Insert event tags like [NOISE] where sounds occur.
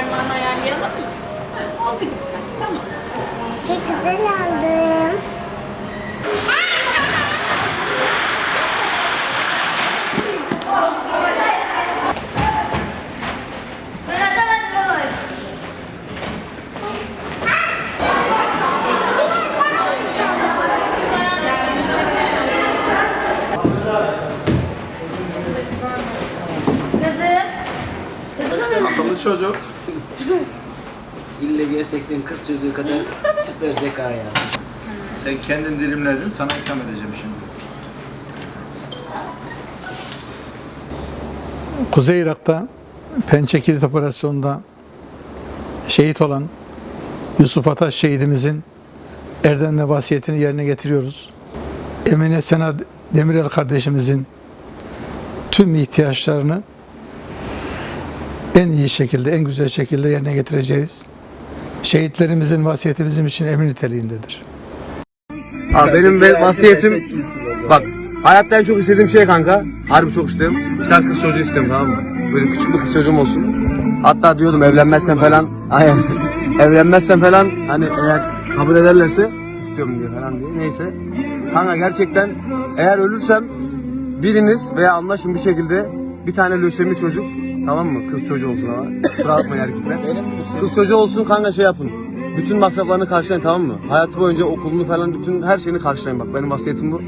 parmağını ayarlayalım mı? Ha, oldu gibi sanki. Tamam. Çok güzel oldu. Çocuk. İlle gerçekten kız çocuğu kadar süper zeka ya. Sen kendin dilimledin, sana ikram edeceğim şimdi. Kuzey Irak'ta Pençe Kilit Operasyonu'nda şehit olan Yusuf Ataş şehidimizin erdemle vasiyetini yerine getiriyoruz. Emine Sena Demirel kardeşimizin tüm ihtiyaçlarını en iyi şekilde, en güzel şekilde yerine getireceğiz. Şehitlerimizin vasiyeti bizim için emir niteliğindedir. Abi benim vasiyetim bak hayatta en çok istediğim şey kanka. Harbi çok istiyorum. Bir tane kız çocuğu istiyorum tamam mı? Böyle küçük bir kız çocuğum olsun. Hatta diyordum evlenmezsen falan. [LAUGHS] Aynen. evlenmezsen falan hani eğer kabul ederlerse istiyorum diyor falan diye. Neyse. Kanka gerçekten eğer ölürsem biriniz veya anlaşın bir şekilde bir tane lösemi çocuk tamam mı? Kız çocuğu olsun ama. Kusura bakmayın erkekler. Kız çocuğu olsun kanka şey yapın. Bütün masraflarını karşılayın tamam mı? Hayatı boyunca okulunu falan bütün her şeyini karşılayın bak benim vasiyetim bu.